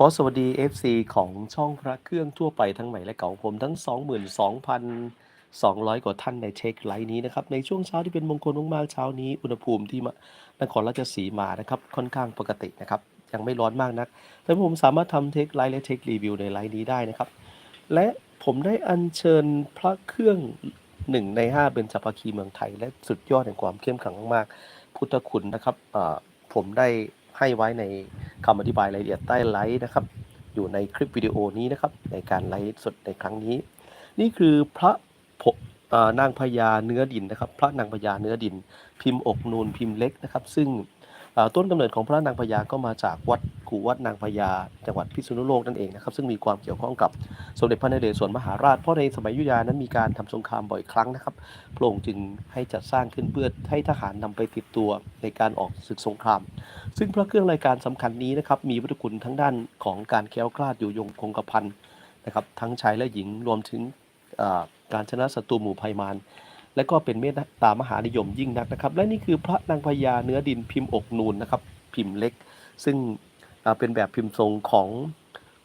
ขอสวัสดี FC ของช่องพระเครื่องทั่วไปทั้งใหม่และเก่าผมทั้ง 22,200 กว่าท่านในเช็คไลน์นี้นะครับ ในช่วงเช้าที่เป็นมงคลมากๆเช้านี้ อุณหภูมิที่นครราชสีมานะครับ ค่อนข้างปกตินะครับ ยังไม่ร้อนมากนัก แต่ผมสามารถทำเทคไลน์และเทครีวิวในไลน์นี้ได้นะครับ และผมได้อัญเชิญพระเครื่องหนึ่งในห้าเป็นจัปาคีเมืองไทย และสุดยอดแห่งความเข้มขลังมากๆพุทธคุณนะครับผมได้ให้ไว้ใน คำอธิบายรายละเอียดใต้ไลฟ์นะครับ อยู่ในคลิปวิดีโอนี้นะครับ ในการไลฟ์สดในครั้งนี้ นี่คือพระนางพญาเนื้อดินนะครับ พระนางพญาเนื้อดิน พิมพ์อกนูนพิมพ์เล็กนะครับ ซึ่ง ต้นกำเนิดของพระนางพญาก็มาจากวัดกู่วัดนางพญาจังหวัดพิษณุโลกนั่นเองนะครับซึ่งมีความเกี่ยวข้องกับสมเด็จพระนเรศวรมหาราช เพราะในสมัยยุยานั้นมีการทำสงครามบ่อยครั้งนะครับพระองค์จึงให้จัดสร้างขึ้นเพื่อให้ทหารนำไปติดตัวในการออกศึกสงคราม ซึ่งพระเครื่องรายการสำคัญนี้นะครับมีวัตถุคุณทั้งด้านของการแคล้วคลาดอยู่ยงคงกระพันนะครับทั้งชายและหญิงรวมถึงการชนะศัตรูหมู่ภัยมาร และก็เป็นเมตตามหานิยมยิ่งนักนะครับ และนี่คือพระนางพญาเนื้อดินพิมพ์อกนูนนะครับ พิมพ์เล็ก ซึ่งเป็นแบบพิมพ์ทรงของ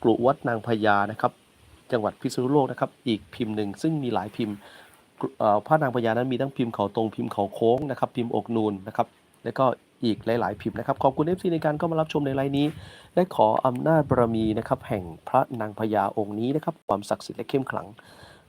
กรุวัดนางพญานะครับ จังหวัดพิษณุโลกนะครับ อีกพิมพ์หนึ่งซึ่งมีหลายพิมพ์กรุเอ่อพระนางพญานั้นมีทั้งพิมพ์เขาตรงพิมพ์เขาโค้งนะครับ พิมพ์อกนูนนะครับ แล้วก็อีกหลาย ๆ พิมพ์นะครับ ขอบคุณ FC ในการเข้ามารับชมในไลน์นี้ และขออำนาจบารมีนะครับ แห่งพระนางพญาองค์นี้นะครับ ความศักดิ์สิทธิ์และเข้มขลัง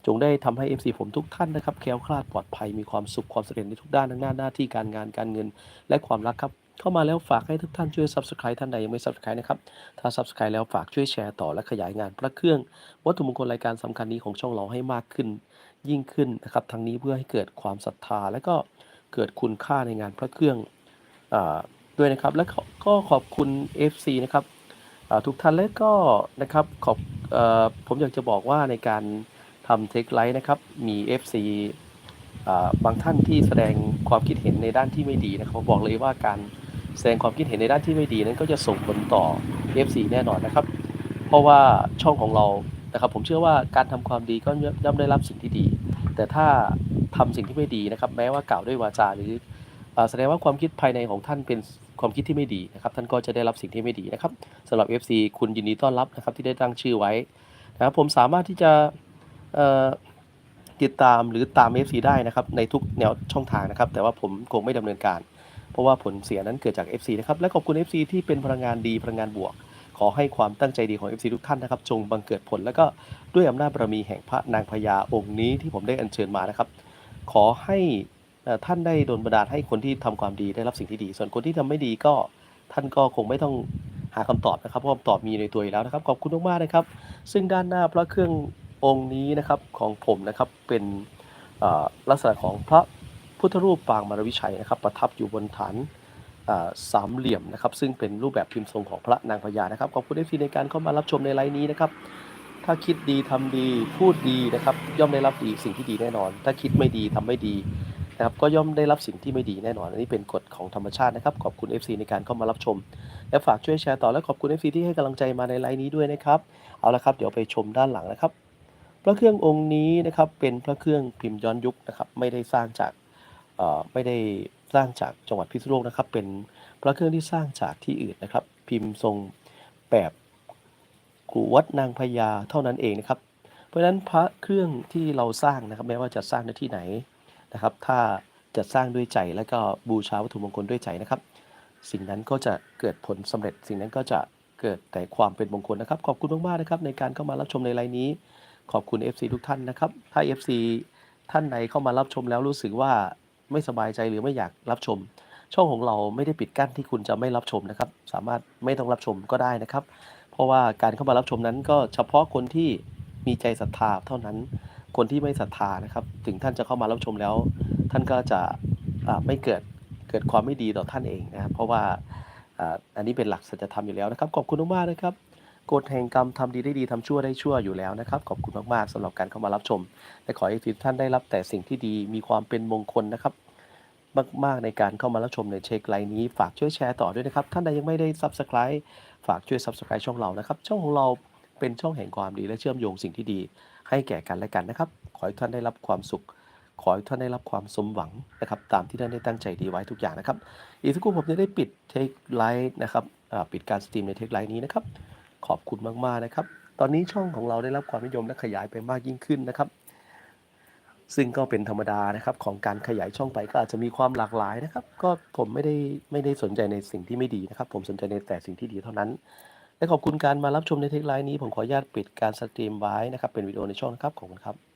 จงได้ทำให้ FC ผมทุกท่านนะครับแคล้วคลาดปลอดภัยมีความสุขความสำเร็จในทุกด้านทั้งหน้าหน้าที่การงานการเงินและความรักครับ เข้ามาแล้วฝากให้ทุกท่านช่วย Subscribe ท่านใดยังไม่ Subscribe นะครับ ถ้า Subscribe แล้วฝากช่วยแชร์ต่อและขยายงานพระเครื่อง วัตถุมงคลรายการสำคัญนี้ของช่องเราให้มากขึ้น ยิ่งขึ้นนะครับทั้งนี้เพื่อให้เกิดความศรัทธา และก็เกิดคุณค่าในงานพระเครื่องอด้วยนะครับและก็ขอบคุณ FC นะครับทุกท่านและก็นะครับขอบอผมอยากจะบอกว่าในการำเทคไลท์นะครับ มี FC บางท่านที่แสดงความคิดเห็นในด้านที่ไม่ดีนะครับบอกเลยว่าการแสดงความคิดเห็นในด้านที่ไม่ดีนั้นก็จะส่งผลต่อ FC แน่นอนนะครับ เพราะว่าช่องของเรานะครับ ผมเชื่อว่าการทำความดีก็ย่อมได้รับสิ่งที่ดี แต่ถ้าทำสิ่งที่ไม่ดีนะครับ แม้ว่ากล่าวด้วยวาจาหรือแสดงว่าความคิดภายในของท่านเป็นความคิดที่ไม่ดีนะครับ ท่านก็จะได้รับสิ่งที่ไม่ดีนะครับสำหรับ FC คุณยินดีต้อนรับนะครับที่ได้ตั้งชื่อไว้นะครับผมสามารถที่จะ ติดตามหรือตาม FC ได้นะครับในทุกแนวช่องทางนะครับ แต่ว่าผมคงไม่ดำเนินการ เพราะว่าผลเสียนั้นเกิดจาก FC นะครับและขอบคุณ FC ที่เป็นพลังงานดีพลังงานบวก ขอให้ความตั้งใจดีของ FC ทุกท่านนะครับ จงบังเกิดผล แล้วก็ด้วยอำนาจบารมีแห่งพระนางพญาองค์นี้ที่ผมได้อัญเชิญมานะครับ ขอให้ท่านได้โดนบันดาลให้คนที่ทำความดีได้รับสิ่งที่ดี ส่วนคนที่ทำไม่ดีก็ท่านก็คงไม่ต้องหาคำตอบนะครับเพราะคำตอบมีในตัวอยู่แล้วนะครับขอบคุณมากๆนะครับ ซึ่งด้านหน้าพระเครื่อง องค์นี้นะครับของผมนะครับเป็นลักษณะของพระพุทธรูปปางมารวิชัยนะครับ ประทับอยู่บนฐานสามเหลี่ยมนะครับ ซึ่งเป็นรูปแบบพิมพ์ทรงของพระนางพญานะครับขอบคุณที่ในการเข้ามารับชมในไลน์นี้นะครับ ถ้าคิดดีทำดีพูดดีนะครับ ย่อมได้รับดีสิ่งที่ดีแน่นอน ถ้าคิดไม่ดีทำไม่ดีนะครับก็ย่อมได้รับสิ่งที่ไม่ดีแน่นอน อันนี้เป็นกฎของธรรมชาตินะครับ ขอบคุณ FC ในการเข้ามารับชม และฝากช่วยแชร์ต่อและขอบคุณ FC ที่ให้กำลังใจมาในไลน์นี้ด้วยนะครับ เอาละครับ เดี๋ยวไปชมด้านหลังนะครับ พระเครื่ององค์นี้นะครับเป็นพระเครื่องพิมพ์ย้อนยุคนะครับไม่ได้สร้างจากไม่ได้สร้างจากจังหวัดพิษณุโลกนะครับ เป็นพระเครื่องที่สร้างจากที่อื่นนะครับ พิมพ์ทรงแบบกรุวัดนางพญาเท่านั้นเองนะครับ เพราะฉะนั้นพระเครื่องที่เราสร้างนะครับแม้ว่าจะสร้างในที่ไหนนะครับ ถ้าจะสร้างด้วยใจแล้วก็บูชาวัตถุมงคลด้วยใจนะครับ สิ่งนั้นก็จะเกิดผลสำเร็จ สิ่งนั้นก็จะเกิดแต่ความเป็นมงคลนะครับ ขอบคุณมากๆนะครับ ในการเข้ามารับชมในไลน์นี้ ขอบคุณ FC ทุกท่านนะครับ ถ้า FC ท่านใดเข้ามารับชมแล้วรู้สึกว่าไม่สบายใจหรือไม่อยากรับชม ช่องของเราไม่ได้ปิดกั้นที่คุณจะไม่รับชมนะครับ สามารถไม่ต้องรับชมก็ได้นะครับ เพราะว่าการเข้ามารับชมนั้นก็เฉพาะคนที่มีใจศรัทธาเท่านั้น คนที่ไม่ศรัทธานะครับ ถึงท่านจะเข้ามารับชมแล้ว ท่านก็จะไม่เกิดเกิดความไม่ดีต่อท่านเองนะครับเพราะว่าอ่าอันนี้เป็นหลักสัจธรรมอยู่แล้วนะครับ ขอบคุณมากนะครับ กฎแห่งกรรมทำดีได้ดีทำชั่วได้ชั่วอยู่แล้วนะครับ ขอบคุณมากๆสำหรับการเข้ามารับชม และขอให้ทุกท่านได้รับแต่สิ่งที่ดีมีความเป็นมงคลนะครับมากๆในการเข้ามารับชมในเช็คไลน์นี้ฝากช่วยแชร์ต่อด้วยนะครับ ท่านใดยังไม่ได้ Subscribe ฝากช่วย Subscribe ช่องเรานะครับ ช่องของเราเป็นช่องแห่งความดีและเชื่อมโยงสิ่งที่ดี ให้แก่กันและกันนะครับ ขอให้ท่านได้รับความสุข ขอให้ท่านได้รับความสมหวังนะครับ ตามที่ท่านได้ตั้งใจดีไว้ทุกอย่างนะครับ อีกสักครู่ผมจะได้ปิดเทคไลน์นะครับปิดการสตรีมในเทคไลน์นี้นะครับ ขอบคุณมากๆนะครับ ตอนนี้ช่องของเราได้รับความนิยมและขยายไปมากยิ่งขึ้นนะครับ ซึ่งก็เป็นธรรมดานะครับของการขยายช่องไปก็อาจจะมีความหลากหลายนะครับ ก็ผมไม่ได้ไม่ได้สนใจในสิ่งที่ไม่ดีนะครับ ผมสนใจในแต่สิ่งที่ดีเท่านั้น และขอบคุณการมารับชมในเทคไลน์นี้ผมขออนุญาตปิดการสตรีมไว้นะครับเป็นวิดีโอในช่องนะครับขอบคุณครับ